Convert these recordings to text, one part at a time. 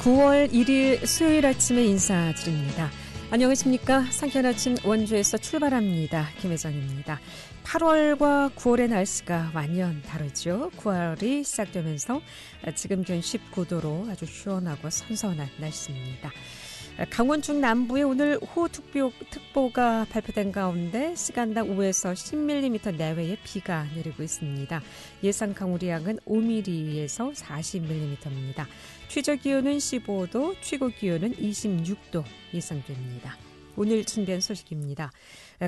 9월 1일 수요일 아침에 인사드립니다. 안녕하십니까. 상쾌한 아침 원주에서 출발합니다. 김혜정입니다. 8월과 9월의 날씨가 완연 다르죠. 9월이 시작되면서 지금 기온 19도로 아주 시원하고 선선한 날씨입니다. 강원 중남부에 오늘 호우특보가 발표된 가운데 시간당 5에서 10mm 내외의 비가 내리고 있습니다. 예상 강우량은 5mm에서 40mm입니다. 최저 기온은 15도, 최고 기온은 26도 예상됩니다. 오늘 준비한 소식입니다.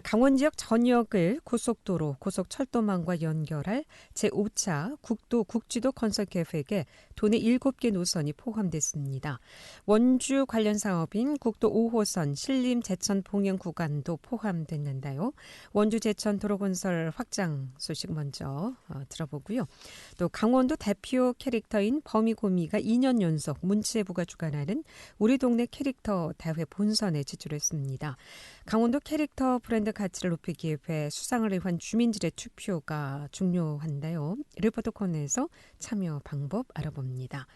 강원 지역 전역을 고속도로, 고속철도망과 연결할 제5차 국도 국지도 건설 계획에 도내 7개 노선이 포함됐습니다. 원주 관련 사업인 국도 5호선 신림 제천 봉영 구간도 포함됐는데요. 원주 제천 도로 건설 확장 소식 먼저 어, 들어보고요. 또 강원도 대표 캐릭터인 범이고미가 2년 연속 문체부가 주관하는 우리 동네 캐릭터 대회 본선에 진출했습니다. 강원도 캐릭터 브랜드 가치를 높이기 위해 수상을 위한 주민들의 투표가 중요한데요. 리포터 코너에서 참여 방법 알아 봅니다.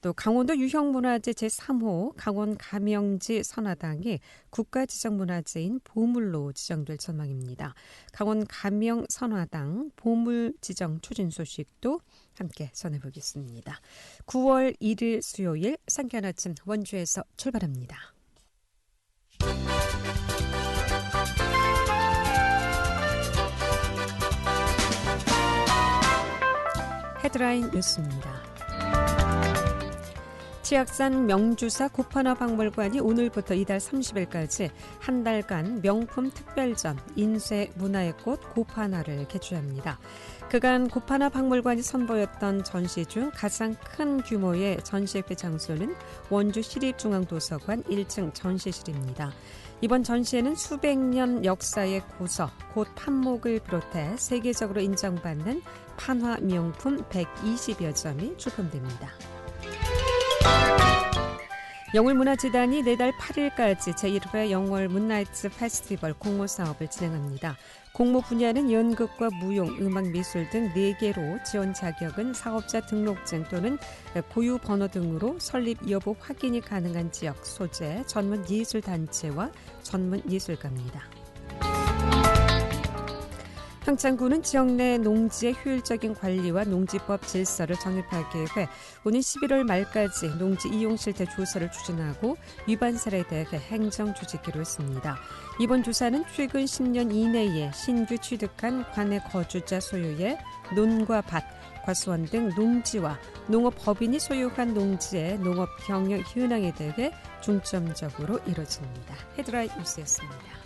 또 강원도 유형문화재 제3호 강원 가명지 선화당이 국가지정문화재인 보물로 지정될 전망입니다. 강원 가명 선화당 보물 지정 추진 소식도 함께 전해보겠습니다. 9월 1일 수요일 상견 아침 원주에서 출발합니다. 헤드라인 뉴스입니다. 치악산 명주사 고파나 박물관이 오늘부터 이달 30일까지 한 달간 명품 특별전 인쇄 문화의 꽃 고파나를 개최합니다. 그간 고파나 박물관이 선보였던 전시 중 가장 큰 규모의 전시회 장소는 원주 시립중앙도서관 1층 전시실입니다. 이번 전시회는 수백 년 역사의 고서, 곧 판목을 비롯해 세계적으로 인정받는 판화 명품 120여 점이 출품됩니다. 영월문화재단이 내달 8일까지 제1회 영월 문나이트 페스티벌 공모 사업을 진행합니다. 공모 분야는 연극과 무용, 음악, 미술 등 4개로 지원 자격은 사업자 등록증 또는 고유 번호 등으로 설립 여부 확인이 가능한 지역, 소재, 전문 예술 단체와 전문 예술가입니다. 평창군은 지역 내 농지의 효율적인 관리와 농지법 질서를 정립하기 위해 오는 11월 말까지 농지 이용 실태 조사를 추진하고 위반 사례에 대해 행정 조직기로 했습니다. 이번 조사는 최근 10년 이내에 신규 취득한 관내 거주자 소유의 논과 밭, 과수원 등 농지와 농업법인이 소유한 농지의 농업 경영 현황에 대해 중점적으로 이뤄집니다. 헤드라인 뉴스였습니다.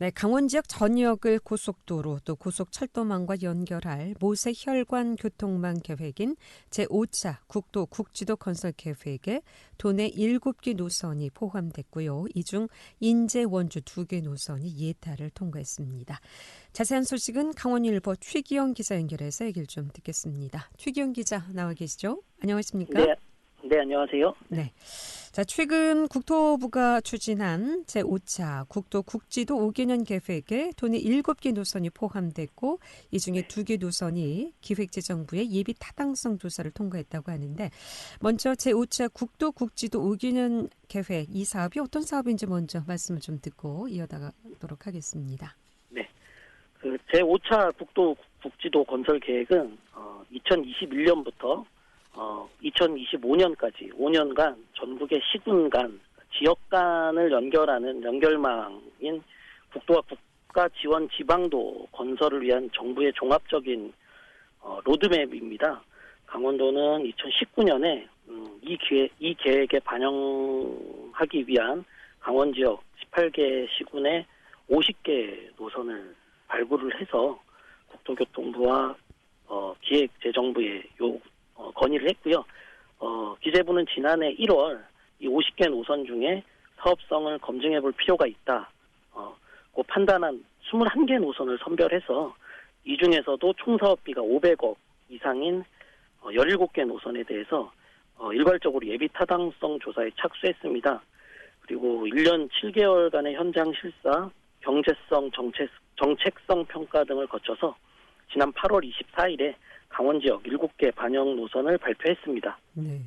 네, 강원 지역 전역을 고속도로 또 고속철도망과 연결할 모세 혈관 교통망 계획인 제5차 국도 국지도 건설 계획에 도내 7개 노선이 포함됐고요. 이 중 인제 원주 2개 노선이 예타를 통과했습니다. 자세한 소식은 강원일보 최기영 기자 연결해서 얘기를 좀 듣겠습니다. 최기영 기자 나와 계시죠? 안녕하십니까? 네. 네, 안녕하세요. 네. 자, 최근 국토부가 추진한 제5차 국도 국지도 5개년 계획에 도내 7개 노선이 포함됐고 이 중에 2개 노선이 기획재정부의 예비 타당성 조사를 통과했다고 하는데 먼저 제5차 국도 국지도 5개년 계획 이 사업이 어떤 사업인지 먼저 말씀을 좀 듣고 이어가도록 하겠습니다. 네. 그 제5차 국도 국지도 건설 계획은 어, 2021년부터 어, 2025년까지 5년간 전국의 시군 간, 지역 간을 연결하는 연결망인 국도와 국가 지원 지방도 건설을 위한 정부의 종합적인 어, 로드맵입니다. 강원도는 2019년에 음, 이 기획, 이 계획에 반영하기 위한 강원 지역 18개 시군의 50개 노선을 발굴을 해서 국토교통부와 어, 기획재정부에 요 어, 건의를 했고요. 어, 기재부는 지난해 1월 이 50개 노선 중에 사업성을 검증해 볼 필요가 있다. 어, 그 판단한 21개 노선을 선별해서 이 중에서도 총 사업비가 500억 이상인 어, 17개 노선에 대해서 어, 일괄적으로 예비 타당성 조사에 착수했습니다. 그리고 1년 7개월간의 현장 실사, 경제성, 정책, 정책성 평가 등을 거쳐서 지난 8월 24일에 강원 지역 7개 반영 노선을 발표했습니다. 네.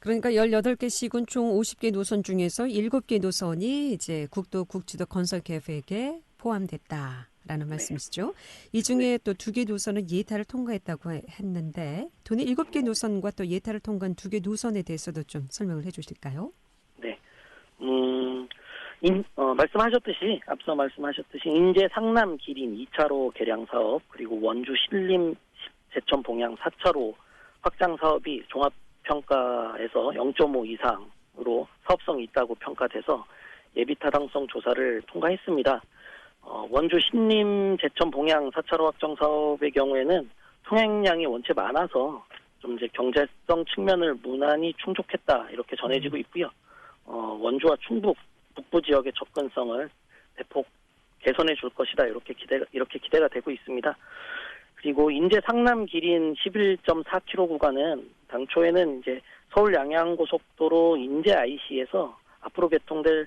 그러니까 18개 시군 총 50개 노선 중에서 7개 노선이 이제 국도 국지도 건설 계획에 포함됐다. 라는 말씀이시죠. 이 중에 또 두 개 노선은 예타를 통과했다고 했는데 도내 일곱 개 노선과 또 예타를 통과한 두 개 노선에 대해서도 좀 설명을 해 주실까요? 네, 음, 인, 어, 말씀하셨듯이 앞서 말씀하셨듯이 인제 상남 기린 2차로 개량 사업 그리고 원주 신림 제천 봉양 4차로 확장 사업이 종합 평가에서 0.5 이상으로 사업성이 있다고 평가돼서 예비 타당성 조사를 통과했습니다. 어, 원주 신림 제천 봉양 4차로 확정 사업의 경우에는 통행량이 원체 많아서 좀 이제 경제성 측면을 무난히 충족했다 이렇게 전해지고 있고요. 어, 원주와 충북 북부 지역의 접근성을 대폭 개선해 줄 것이다 이렇게 기대가 이렇게 기대가 되고 있습니다. 그리고 인제 상남 기린 11.4km 구간은 당초에는 이제 서울 양양고속도로 인제 IC에서 앞으로 개통될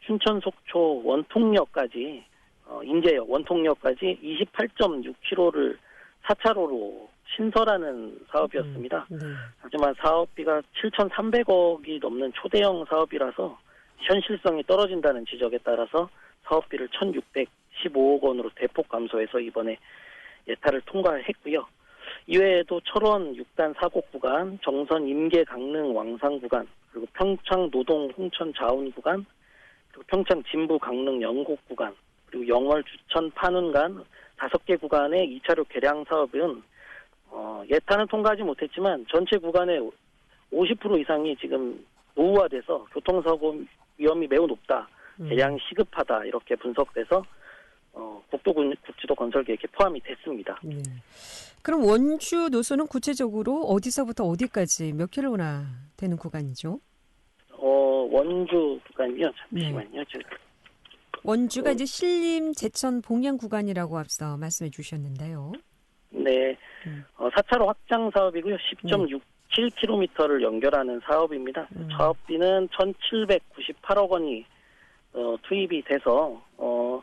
춘천 속초 원통역까지 어, 인제역 원통역까지 28.6km를 4차로로 신설하는 사업이었습니다. 음, 네. 하지만 사업비가 7,300억이 넘는 초대형 사업이라서 현실성이 떨어진다는 지적에 따라서 사업비를 1,615억 원으로 대폭 감소해서 이번에 예타를 통과했고요. 이외에도 철원 6단 사곡 구간, 정선 임계 강릉 왕상 구간, 그리고 평창 노동 홍천 자운 구간, 그리고 평창 진부 강릉 영곡 구간, 그리고 영월 주천 판운간 다섯 개 구간의 2차로 개량 사업은 어, 예타는 통과하지 못했지만 전체 구간의 50% 이상이 지금 노후화돼서 교통사고 위험이 매우 높다. 음. 개량이 시급하다. 이렇게 분석돼서 어, 국도국지도 건설 계획에 포함이 됐습니다. 네. 그럼 원주 노선은 구체적으로 어디서부터 어디까지 몇 킬로나 되는 구간이죠? 어, 원주 구간이요. 네. 잠시만요. 제가 원주가 어. 이제 신림, 제천, 봉양 구간이라고 앞서 말씀해 주셨는데요. 네. 음. 어, 4차로 확장 사업이고요. 10.67km를 연결하는 사업입니다. 음. 사업비는 1,798억 원이 어, 투입이 돼서 어,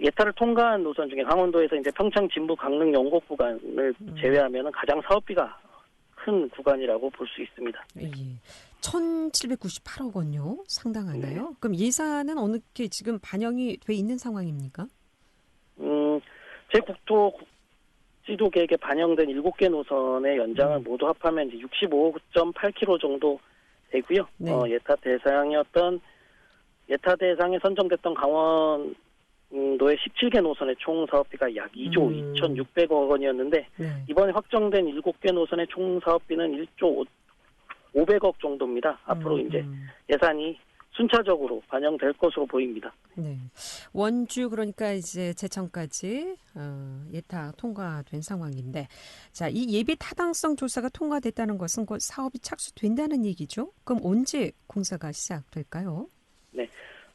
예타를 통과한 노선 중에 강원도에서 이제 평창, 진부, 강릉, 영곡 구간을 음. 제외하면 가장 사업비가 큰 구간이라고 볼 수 있습니다. 예. 1,798억 원요? 상당하나요? 네. 그럼 예산은 어느 게 지금 반영이 돼 있는 상황입니까? 음, 제 국토 지도 계획에 반영된 7개 노선의 연장을 음. 모두 합하면 이제 65.8km 정도 되고요. 네. 어, 예타 대상이었던 예타 대상에 선정됐던 강원 도의 17개 노선의 총 사업비가 약 2조 음. 2,600억 원이었는데 네. 이번에 확정된 7개 노선의 총 사업비는 1조 500억 정도입니다. 앞으로 음, 이제 음. 예산이 순차적으로 반영될 것으로 보입니다. 네. 원주 그러니까 이제 제천까지 어, 예타 통과된 상황인데 자, 이 예비 타당성 조사가 통과됐다는 것은 곧 사업이 착수된다는 얘기죠. 그럼 언제 공사가 시작될까요?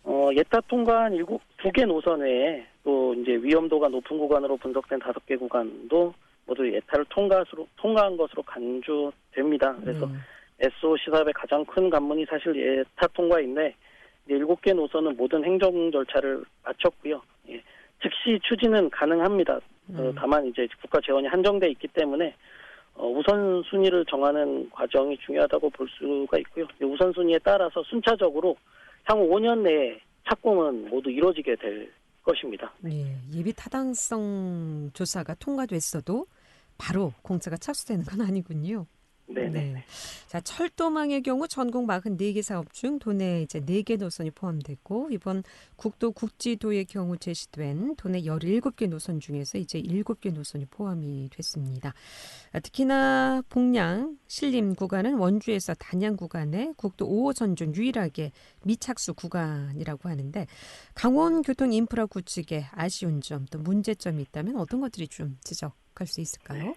어, 예타 통과한 일곱 두개 노선 외에 또 이제 위험도가 높은 구간으로 분석된 다섯 개 구간도 모두 예타를 통과로 통과한 것으로 간주됩니다. 그래서 네. SOC 사업의 가장 큰 관문이 사실 예타 통과인데 일곱 개 노선은 모든 행정 절차를 마쳤고요. 예, 즉시 추진은 가능합니다. 어, 음. 다만 이제 국가 재원이 한정돼 있기 때문에 어, 우선 순위를 정하는 과정이 중요하다고 볼 수가 있고요. 이 우선 순위에 따라서 순차적으로 향후 5년 내에 착공은 모두 이루어지게 될 것입니다. 예, 예비 타당성 조사가 통과됐어도 바로 공사가 착수되는 건 아니군요. 네 네. 자, 철도망의 경우 전국 44개 사업 중 도내 이제 4개 노선이 포함됐고 이번 국도 국지도의 경우 제시된 도내 17개 노선 중에서 이제 7개 노선이 포함이 됐습니다. 아, 특히나 봉양 신림 구간은 원주에서 단양 구간에 국도 5호선 중 유일하게 미착수 구간이라고 하는데 강원 교통 인프라 구축에 아쉬운 점 또 문제점이 있다면 어떤 것들이 좀 지적할 수 있을까요?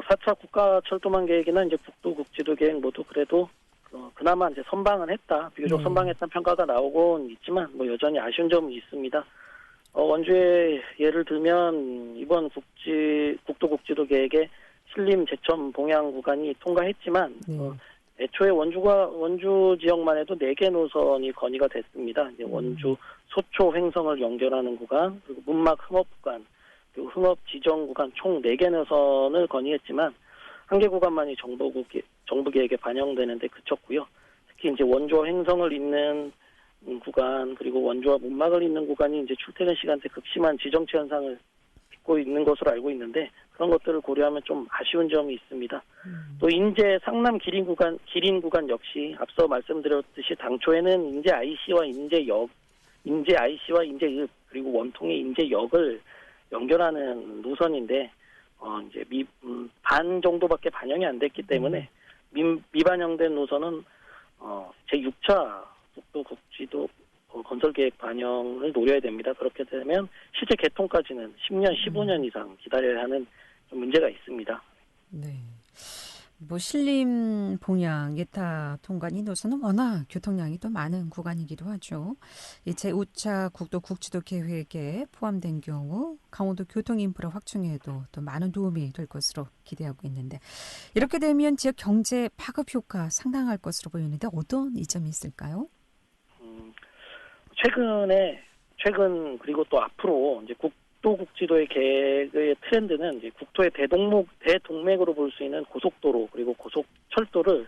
어, 4차 국가 철도망 계획이나 이제 국도 국지도 계획 모두 그래도 어, 그나마 이제 선방은 했다. 비교적 네. 선방했다는 평가가 나오곤 있지만 뭐 여전히 아쉬운 점은 있습니다. 어, 원주의 예를 들면 이번 국지 국도 국지도 계획에 신림 제천 봉양 구간이 통과했지만 네. 어, 애초에 원주가 원주 지역만 해도 4개 노선이 건의가 됐습니다. 이제 음. 원주 소초 횡성을 연결하는 구간, 그리고 문막 흠업 구간, 흥업 지정 구간 총 4개 노선을 건의했지만 한 개 구간만이 정부, 정부 계획에 반영되는데 그쳤고요. 특히 이제 원조 행성을 잇는 구간 그리고 원조와 문막을 잇는 구간이 이제 출퇴근 시간대 극심한 지정체 현상을 빚고 있는 것으로 알고 있는데 그런 것들을 고려하면 좀 아쉬운 점이 있습니다. 음. 또 인제 상남 기린 구간 기린 구간 역시 앞서 말씀드렸듯이 당초에는 인제 IC와 인제역 인제 IC와 인제읍 그리고 원통의 인제역을 연결하는 노선인데 어 이제 미, 음, 반 정도밖에 반영이 안 됐기 때문에 음. 미, 미반영된 노선은 어, 제 6차 국도 국지도 어, 건설 계획 반영을 노려야 됩니다. 그렇게 되면 실제 개통까지는 10년, 15년 이상 기다려야 하는 문제가 있습니다. 네. 뭐 신림 봉양 예타 통관 이 노선은 워낙 교통량이 또 많은 구간이기도 하죠. 이 제 5차 국도 국지도 계획에 포함된 경우 강원도 교통 인프라 확충에도 또 많은 도움이 될 것으로 기대하고 있는데 이렇게 되면 지역 경제 파급 효과 상당할 것으로 보이는데 어떤 이점이 있을까요? 음, 최근에 최근 그리고 또 앞으로 이제 국 국도국지도의 계획의 트렌드는 이제 국토의 대동목, 대동맥으로 볼 수 있는 고속도로 그리고 고속철도를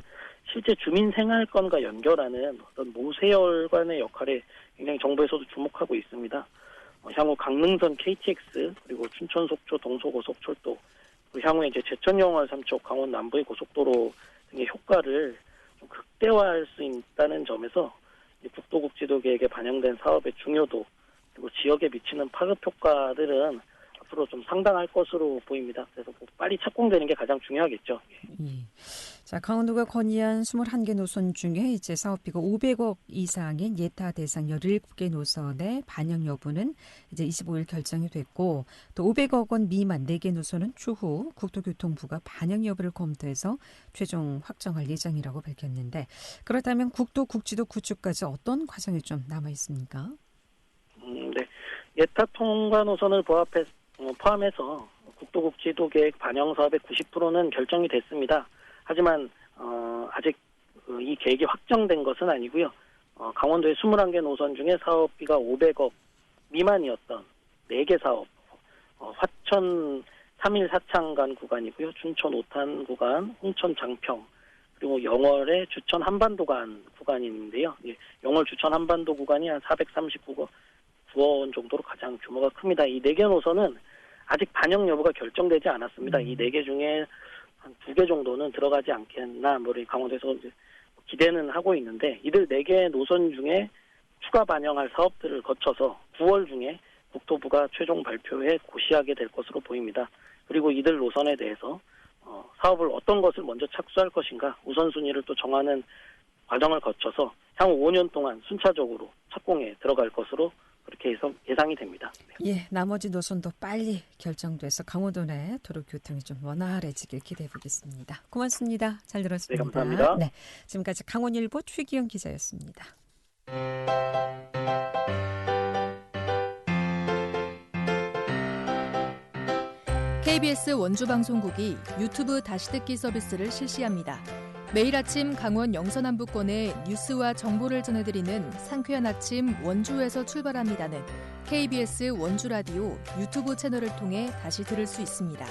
실제 주민 생활권과 연결하는 어떤 모세혈관의 역할에 굉장히 정부에서도 주목하고 있습니다. 어, 향후 강릉선 KTX 그리고 춘천 속초 동서고속철도 그리고 향후에 이제 제천 영월 삼척 강원 남부의 고속도로 등의 효과를 좀 극대화할 수 있다는 점에서 국도국지도 계획에 반영된 사업의 중요도 그리고 지역에 미치는 파급 효과들은 앞으로 좀 상당할 것으로 보입니다. 그래서 뭐 빨리 착공되는 게 가장 중요하겠죠. 예. 자, 강원도가 건의한 21개 노선 중에 이제 사업비가 500억 이상인 예타 대상 17개 노선의 반영 여부는 이제 25일 결정이 됐고 또 500억 원 미만 4개 노선은 추후 국토교통부가 반영 여부를 검토해서 최종 확정할 예정이라고 밝혔는데 그렇다면 국도 국지도 구축까지 어떤 과정이 좀 남아 있습니까? 예타 통과 노선을 포함해, 어, 포함해서 국도국 지도 계획 반영 사업의 90%는 결정이 됐습니다. 하지만 어, 아직 그이 계획이 확정된 것은 아니고요. 어, 강원도의 21개 노선 중에 사업비가 500억 미만이었던 4개 사업, 어, 화천 3일 사창간 구간이고요. 춘천 오탄 구간, 홍천 장평, 그리고 영월의 주천 한반도간 구간인데요. 예, 영월 주천 한반도 구간이 한 439억 9억 원 정도로 가장 규모가 큽니다. 이 네 개 노선은 아직 반영 여부가 결정되지 않았습니다. 음. 이네 개 중에 한 두 개 정도는 들어가지 않겠나, 뭐, 강원도에서 이제 기대는 하고 있는데, 이들 네 개 노선 중에 추가 반영할 사업들을 거쳐서 9월 중에 국토부가 최종 발표에 고시하게 될 것으로 보입니다. 그리고 이들 노선에 대해서 어, 사업을 어떤 것을 먼저 착수할 것인가 우선순위를 또 정하는 과정을 거쳐서 향후 5년 동안 순차적으로 착공에 들어갈 것으로 그렇게 해서 예상이 됩니다. 예, 나머지 노선도 빨리 결정돼서 강원도 내 도로 교통이 좀 원활해지길 기대해 보겠습니다. 고맙습니다. 잘 들었습니다. 네, 감사합니다. 네, 지금까지 강원일보 최기영 기자였습니다. KBS 원주 방송국이 유튜브 다시 듣기 서비스를 실시합니다. 매일 아침 강원 영서남부권의 뉴스와 정보를 전해드리는 상쾌한 아침 원주에서 출발합니다는 KBS 원주 라디오 유튜브 채널을 통해 다시 들을 수 있습니다.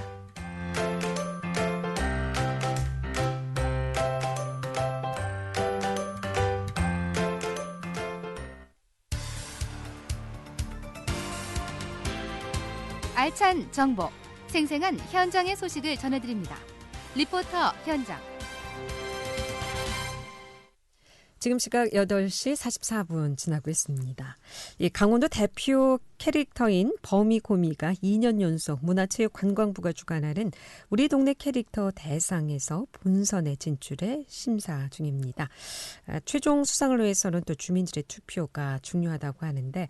알찬 정보, 생생한 현장의 소식을 전해드립니다. 리포터 현장. 지금 시각 8시 44분 지나고 있습니다. 이 강원도 대표 캐릭터인 범이고미가 2년 연속 문화체육관광부가 주관하는 우리 동네 캐릭터 대상에서 본선에 진출해 심사 중입니다. 아, 최종 수상을 위해서는 또 주민들의 투표가 중요하다고 하는데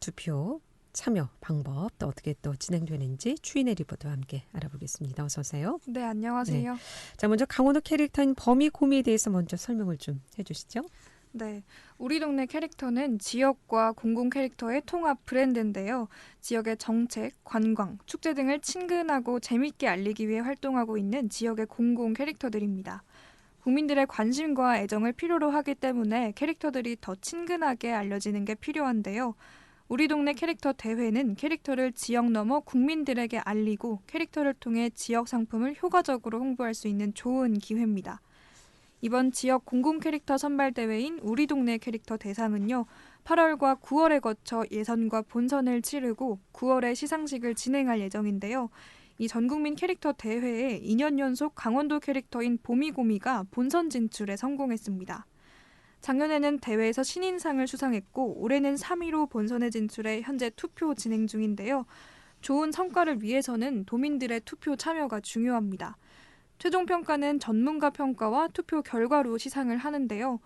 투표 참여 방법 또 어떻게 또 진행되는지 추인의 리포터와 함께 알아보겠습니다. 어서 오세요. 네, 안녕하세요. 네. 자, 먼저 강원도 캐릭터인 범이 고미에 대해서 먼저 설명을 좀 해주시죠. 네. 우리 동네 캐릭터는 지역과 공공 캐릭터의 통합 브랜드인데요. 지역의 정책, 관광, 축제 등을 친근하고 재밌게 알리기 위해 활동하고 있는 지역의 공공 캐릭터들입니다. 국민들의 관심과 애정을 필요로 하기 때문에 캐릭터들이 더 친근하게 알려지는 게 필요한데요. 우리 동네 캐릭터 대회는 캐릭터를 지역 넘어 국민들에게 알리고 캐릭터를 통해 지역 상품을 효과적으로 홍보할 수 있는 좋은 기회입니다. 이번 지역 공공 캐릭터 선발 대회인 우리 동네 캐릭터 대상은요. 8월과 9월에 거쳐 예선과 본선을 치르고 9월에 시상식을 진행할 예정인데요. 이 전국민 캐릭터 대회에 2년 연속 강원도 캐릭터인 보미고미가 본선 진출에 성공했습니다. 작년에는 대회에서 신인상을 수상했고 올해는 3위로 본선에 진출해 현재 투표 진행 중인데요. 좋은 성과를 위해서는 도민들의 투표 참여가 중요합니다. 최종 평가는 전문가 평가와 투표 결과로 시상을 하는데요.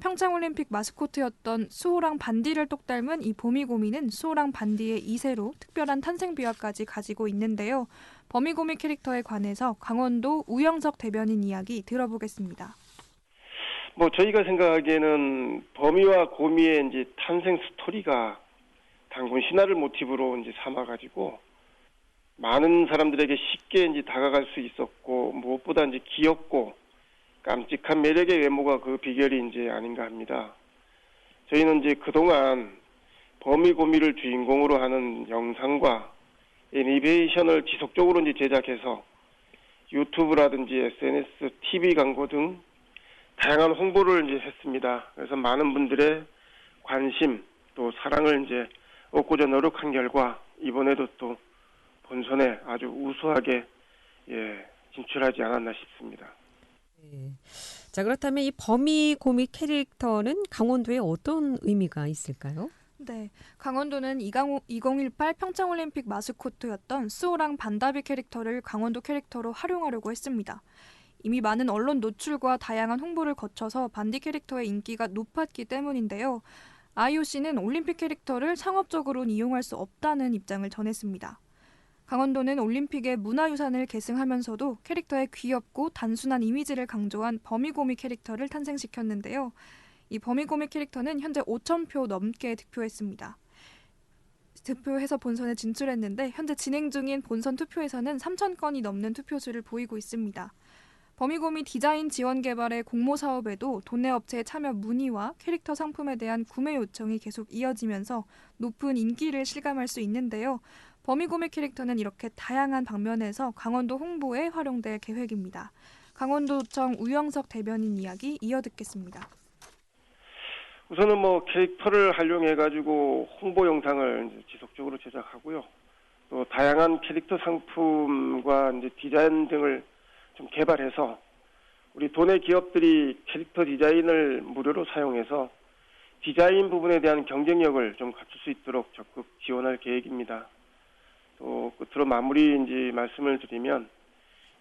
평창올림픽 마스코트였던 수호랑 반디를 똑 닮은 이 보미고미는 수호랑 반디의 2세로 특별한 탄생 비화까지 가지고 있는데요. 범미고미 캐릭터에 관해서 강원도 우영석 대변인 이야기 들어보겠습니다. 뭐 저희가 생각하기에는 범위와 고미의 이제 탄생 스토리가 단군 신화를 모티브로 이제 삼아가지고 많은 사람들에게 쉽게 이제 다가갈 수 있었고 무엇보다 이제 귀엽고 깜찍한 매력의 외모가 그 비결이 이제 아닌가 합니다. 저희는 이제 그동안 범위 고미를 주인공으로 하는 영상과 애니베이션을 지속적으로 이제 제작해서 유튜브라든지 SNS, TV 광고 등 다양한 홍보를 이제 했습니다. 그래서 많은 분들의 관심 또 사랑을 이제 얻고자 노력한 결과 이번에도 또 본선에 아주 우수하게 예, 진출하지 않았나 싶습니다. 네. 자 그렇다면 이 범위 고미 캐릭터는 강원도에 어떤 의미가 있을까요? 네, 강원도는 2018 평창올림픽 마스코트였던 수호랑 반다비 캐릭터를 강원도 캐릭터로 활용하려고 했습니다. 이미 많은 언론 노출과 다양한 홍보를 거쳐서 반디 캐릭터의 인기가 높았기 때문인데요. IOC는 올림픽 캐릭터를 상업적으로는 이용할 수 없다는 입장을 전했습니다. 강원도는 올림픽의 문화유산을 계승하면서도 캐릭터의 귀엽고 단순한 이미지를 강조한 범위고미 캐릭터를 탄생시켰는데요. 이 범위고미 캐릭터는 현재 5,000표 넘게 득표했습니다. 득표해서 본선에 진출했는데 현재 진행 중인 본선 투표에서는 3,000건이 넘는 투표수를 보이고 있습니다. 범위고미 디자인 지원 개발의 공모 사업에도 도내 업체의 참여 문의와 캐릭터 상품에 대한 구매 요청이 계속 이어지면서 높은 인기를 실감할 수 있는데요. 범위고미 캐릭터는 이렇게 다양한 방면에서 강원도 홍보에 활용될 계획입니다. 강원도청 우영석 대변인 이야기 이어 듣겠습니다. 우선은 뭐 캐릭터를 활용해 가지고 홍보 영상을 지속적으로 제작하고요. 또 다양한 캐릭터 상품과 이제 디자인 등을 좀 개발해서 우리 도내 기업들이 캐릭터 디자인을 무료로 사용해서 디자인 부분에 대한 경쟁력을 좀 갖출 수 있도록 적극 지원할 계획입니다. 또 끝으로 마무리 인지 말씀을 드리면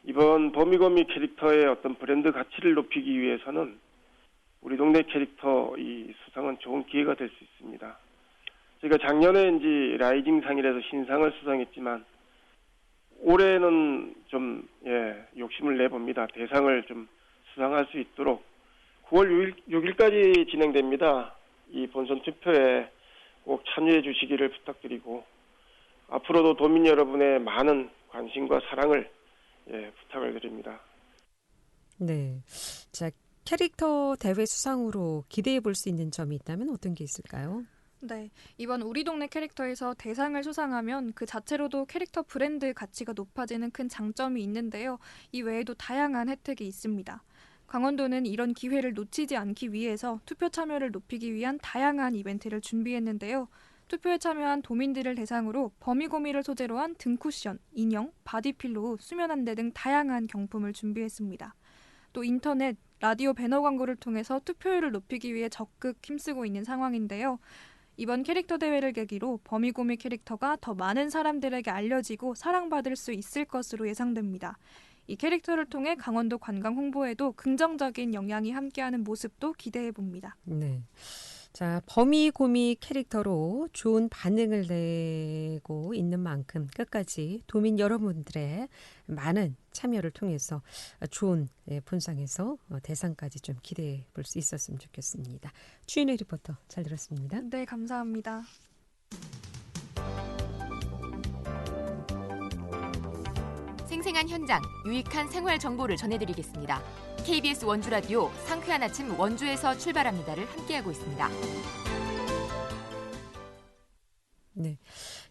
이번 범위거미 캐릭터의 어떤 브랜드 가치를 높이기 위해서는 우리 동네 캐릭터 이 수상은 좋은 기회가 될 수 있습니다. 제가 작년에 이제 라이징 상이라서 신상을 수상했지만 올해는 좀, 예, 욕심을 내봅니다. 대상을 좀 수상할 수 있도록 9월 6일, 까지 진행됩니다. 이 본선 투표에 꼭 참여해 주시기를 부탁드리고 앞으로도 도민 여러분의 많은 관심과 사랑을 예, 부탁을 드립니다. 네. 자, 캐릭터 대회 수상으로 기대해 볼 수 있는 점이 있다면 어떤 게 있을까요? 네, 이번 우리 동네 캐릭터에서 대상을 수상하면 그 자체로도 캐릭터 브랜드 가치가 높아지는 큰 장점이 있는데요. 이 외에도 다양한 혜택이 있습니다. 강원도는 이런 기회를 놓치지 않기 위해서 투표 참여를 높이기 위한 다양한 이벤트를 준비했는데요. 투표에 참여한 도민들을 대상으로 범위고미를 소재로 한 등쿠션, 인형, 바디필로, 수면 안대 등 다양한 경품을 준비했습니다. 또 인터넷, 라디오 배너 광고를 통해서 투표율을 높이기 위해 적극 힘쓰고 있는 상황인데요. 이번 캐릭터 대회를 계기로 범위고미 캐릭터가 더 많은 사람들에게 알려지고 사랑받을 수 있을 것으로 예상됩니다. 이 캐릭터를 통해 강원도 관광 홍보에도 긍정적인 영향이 함께하는 모습도 기대해 봅니다. 네. 자, 범위고미 캐릭터로 좋은 반응을 내고 있는 만큼 끝까지 도민 여러분들의 많은 참여를 통해서 좋은 예, 본상에서 어, 대상까지 좀 기대해 볼 수 있었으면 좋겠습니다. 추인의 리포터 잘 들었습니다. 네, 감사합니다. 생생한 현장, 유익한 생활 정보를 전해드리겠습니다. KBS 원주 라디오 상쾌한 아침 원주에서 출발합니다를 함께하고 있습니다. 네.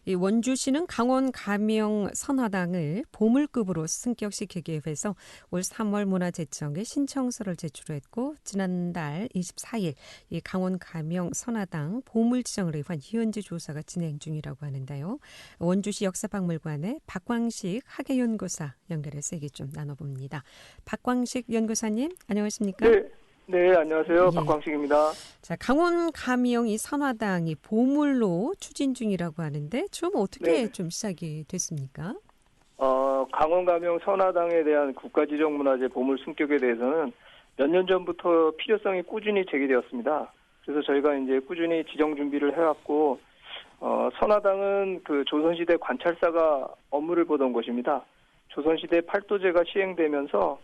이 원주시는 강원 가명 선화당을 보물급으로 승격시키기 위해서 올 3월 문화재청에 신청서를 제출했고 지난달 24일 이 강원 가명 선화당 보물 지정을 위한 현지 조사가 진행 중이라고 하는데요. 원주시 역사박물관의 박광식 학예연구사 연결해서 얘기 좀 나눠봅니다. 박광식 연구사님 안녕하십니까? 네. 네, 안녕하세요. 예. 박광식입니다. 자, 강원 가명 이 선화당이 보물로 추진 중이라고 하는데 좀 어떻게 네. 좀 시작이 됐습니까? 어, 강원 가명 선화당에 대한 국가지정문화재 보물 승격에 대해서는 몇 년 전부터 필요성이 꾸준히 제기되었습니다. 그래서 저희가 이제 꾸준히 지정 준비를 해왔고, 어, 선화당은 그 조선시대 관찰사가 업무를 보던 곳입니다. 조선시대 팔도제가 시행되면서,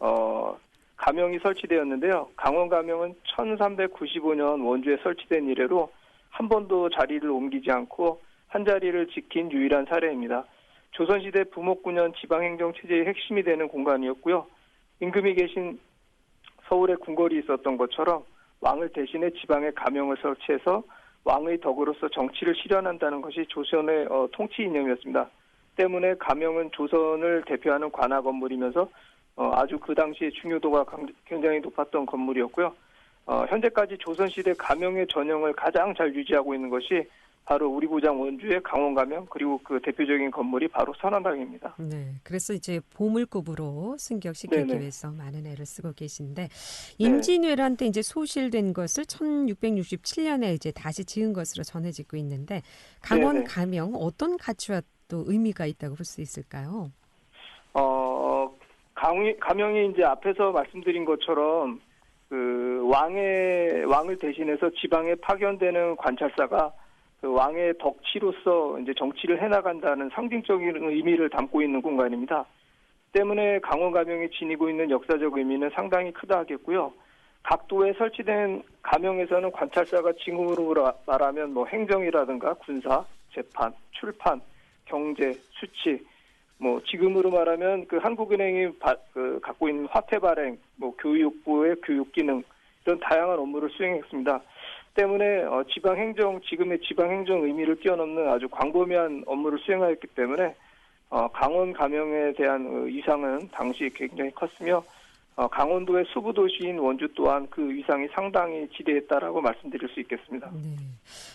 어, 가명이 설치되었는데요. 강원 가명은 1395년 원주에 설치된 이래로 한 번도 자리를 옮기지 않고 한 자리를 지킨 유일한 사례입니다. 조선시대 부목군현 지방행정 체제의 핵심이 되는 공간이었고요. 임금이 계신 서울에 궁궐이 있었던 것처럼 왕을 대신해 지방에 가명을 설치해서 왕의 덕으로서 정치를 실현한다는 것이 조선의 어, 통치 이념이었습니다. 때문에 가명은 조선을 대표하는 관아 건물이면서 어, 아주 그 당시에 중요도가 강- 굉장히 높았던 건물이었고요. 어, 현재까지 조선시대 가명의 전형을 가장 잘 유지하고 있는 것이 바로 우리 고장 원주의 강원 가명 그리고 그 대표적인 건물이 바로 선화당입니다. 네. 그래서 이제 보물급으로 승격시키기 네네. 위해서 많은 애를 쓰고 계신데 임진왜란 때 이제 소실된 것을 1667년에 이제 다시 지은 것으로 전해지고 있는데 강원 네네. 가명 어떤 가치와 또 의미가 있다고 볼 수 있을까요? 어, 강이, 가명이 이제 앞에서 말씀드린 것처럼 그 왕의 왕을 대신해서 지방에 파견되는 관찰사가 그 왕의 덕치로서 이제 정치를 해나간다는 상징적인 의미를 담고 있는 공간입니다. 때문에 강원 가명이 지니고 있는 역사적 의미는 상당히 크다 하겠고요. 각 도에 설치된 가명에서는 관찰사가 징후로 말하면 뭐 행정이라든가 군사, 재판, 출판, 경제, 수치, 뭐 지금으로 말하면 그 한국은행이 바- 그 갖고 있는 화폐 발행, 뭐 교육부의 교육 기능 이런 다양한 업무를 수행했습니다. 때문에 어, 지방 행정 지금의 지방 행정 의미를 뛰어넘는 아주 광범위한 업무를 수행하였기 때문에 어, 강원 가명에 대한 어, 위상은 당시 굉장히 컸으며 어, 강원도의 수부 도시인 원주 또한 그 위상이 상당히 지대했다라고 말씀드릴 수 있겠습니다. 네.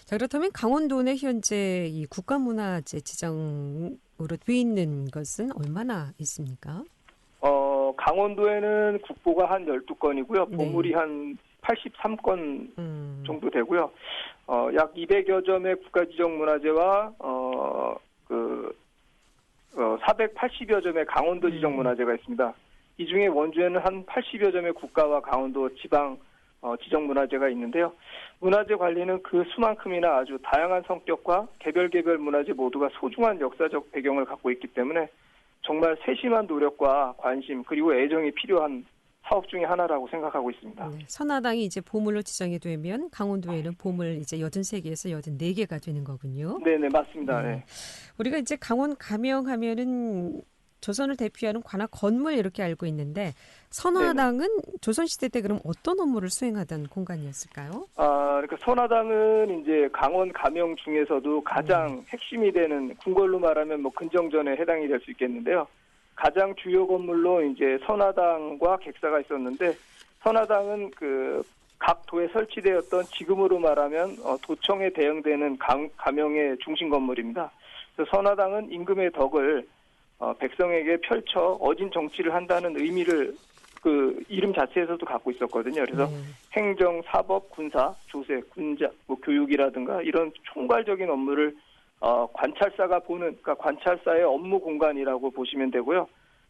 자, 그렇다면 강원도내 현재 이 국가문화재 지정으로 돼 있는 것은 얼마나 있습니까? 어, 강원도에는 국보가 한 12건이고요. 네. 보물이 한 83건 음. 정도 되고요. 어, 약 200여 점의 국가지정 문화재와 어, 그 어, 480여 점의 강원도 지정 음. 문화재가 있습니다. 이 중에 원주에는 한 80여 점의 국가와 강원도 지방 어, 지정 문화재가 있는데요. 문화재 관리는 그 수만큼이나 아주 다양한 성격과 개별 개별 문화재 모두가 소중한 역사적 배경을 갖고 있기 때문에 정말 세심한 노력과 관심 그리고 애정이 필요한 사업 중의 하나라고 생각하고 있습니다. 네. 선화당이 이제 보물로 지정이 되면 강원도에는 보물 이제 83개에서 84개가 되는 거군요. 네네 맞습니다. 네. 네. 우리가 이제 강원 가명하면은 조선을 대표하는 관악 건물 이렇게 알고 있는데 선화당은 조선시대 때 그럼 어떤 업무를 수행하던 공간이었을까요? 아, 그러니까 선화당은 이제 강원 가명 중에서도 가장 핵심이 되는 궁궐로 말하면 뭐 근정전에 해당이 될 수 있겠는데요. 가장 주요 건물로 이제 선화당과 객사가 있었는데 선화당은 그 각 도에 설치되었던 지금으로 말하면 어, 도청에 대응되는 강, 가명의 중심 건물입니다. 선화당은 임금의 덕을 어, 백성에게 펼쳐 어진 정치를 한다는 의미를 그 이름 자체에서도 갖고 있었거든요. 그래서 네. 행정, 사법, 군사, 조세, 군자, 뭐 교육이라든가 이런 총괄적인 업무를 어, 관찰사가 보는 그러니까 관찰사의 업무 공간이라고 보시면 되고요.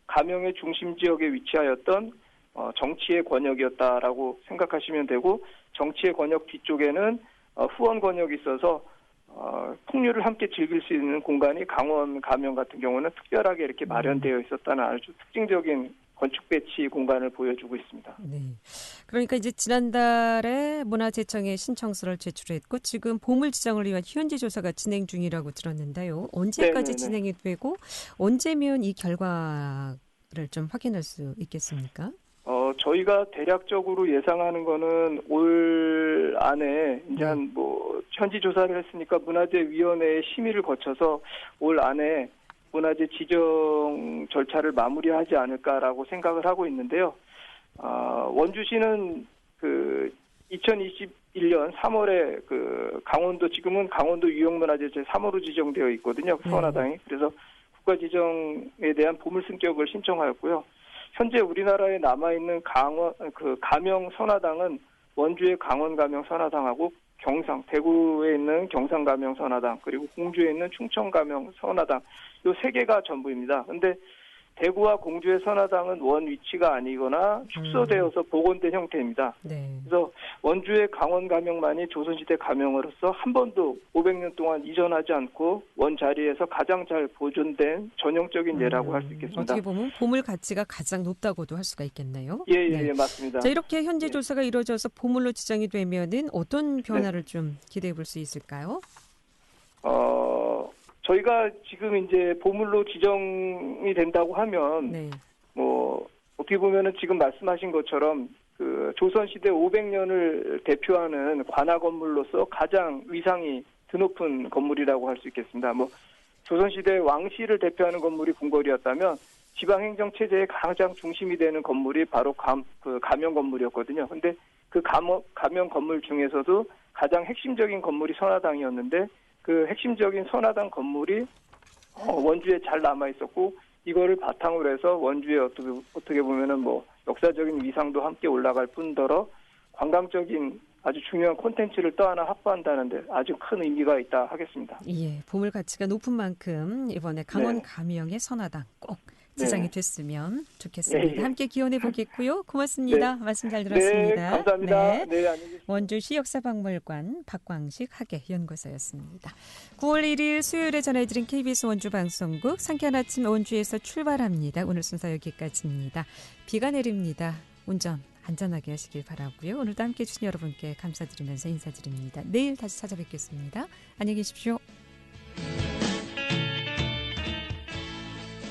가명의 중심 지역에 위치하였던 어, 정치의 권역이었다라고 생각하시면 되고 정치의 권역 뒤쪽에는 어, 후원 권역이 있어서 어, 풍류를 함께 즐길 수 있는 공간이 강원 가명 같은 경우는 특별하게 이렇게 마련되어 있었다는 아주 특징적인 건축 배치 공간을 보여주고 있습니다. 네. 그러니까 이제 지난달에 문화재청에 신청서를 제출했고 지금 보물 지정을 위한 현지 조사가 진행 중이라고 들었는데요. 언제까지 네네네. 진행이 되고 언제면 이 결과를 좀 확인할 수 있겠습니까? 어, 저희가 대략적으로 예상하는 거는 올 안에 이제 네. 한뭐 현지 조사를 했으니까 문화재위원회의 심의를 거쳐서 올 안에 문화재 지정 절차를 마무리하지 않을까라고 생각을 하고 있는데요. 아, 원주시는 그 2021년 3월에 그 강원도 지금은 강원도 유형문화재 제 3호로 지정되어 있거든요. 네. 서원화당이 그래서 국가 지정에 대한 보물 승격을 신청하였고요. 현재 우리나라에 남아 있는 강원 그 가명 선화당은 원주의 강원 가명 선화당하고 경상 대구에 있는 경상 가명 선화당 그리고 공주에 있는 충청 가명 선화당 요 세 개가 전부입니다. 근데 대구와 공주의 선화당은 원 위치가 아니거나 축소되어서 복원된 형태입니다. 네. 그래서 원주의 강원 가명만이 조선시대 가명으로서 한 번도 500년 동안 이전하지 않고 원 자리에서 가장 잘 보존된 전형적인 예라고 할수 있겠습니다. 음, 어떻게 보면 보물 가치가 가장 높다고도 할 수가 있겠네요. 예, 예, 네. 예, 맞습니다. 자, 이렇게 현재 예. 조사가 이루어져서 보물로 지정이 되면은 어떤 변화를 좀 기대해 볼 수 있을까요? 어, 저희가 지금 이제 보물로 지정이 된다고 하면 네. 뭐 어떻게 보면은 지금 말씀하신 것처럼 그 조선시대 500년을 대표하는 관아 건물로서 가장 위상이 드높은 건물이라고 할 수 있겠습니다. 뭐 조선시대 왕실을 대표하는 건물이 궁궐이었다면 지방행정 체제의 가장 중심이 되는 건물이 바로 감, 그 가명 건물이었거든요. 근데 그 가명, 가명 건물 중에서도 가장 핵심적인 건물이 선화당이었는데 그 핵심적인 선화당 건물이 어, 원주에 잘 남아 있었고 이거를 바탕으로 해서 원주의 어떻게 어떻게 보면은 뭐 역사적인 위상도 함께 올라갈 뿐더러 관광적인 아주 중요한 콘텐츠를 또 하나 확보한다는데 아주 큰 의미가 있다 하겠습니다. 예, 보물 가치가 높은 만큼 이번에 강원 네. 가명의 선화당 꼭 지정이 네. 됐으면 좋겠습니다. 예, 예. 함께 기원해 보겠고요. 고맙습니다. 말씀 잘 네, 들었습니다. 감사합니다. 네. 네, 계십시오. 원주시 역사박물관 박광식 학예연구소였습니다. 9월 1일 수요일에 전해드린 KBS 원주 방송국 상쾌한 아침 원주에서 출발합니다. 오늘 순서 여기까지입니다. 비가 내립니다. 운전 안전하게 하시길 바라고요. 오늘도 함께 해 주신 여러분께 감사드리면서 인사드립니다. 내일 다시 찾아뵙겠습니다. 안녕히 계십시오.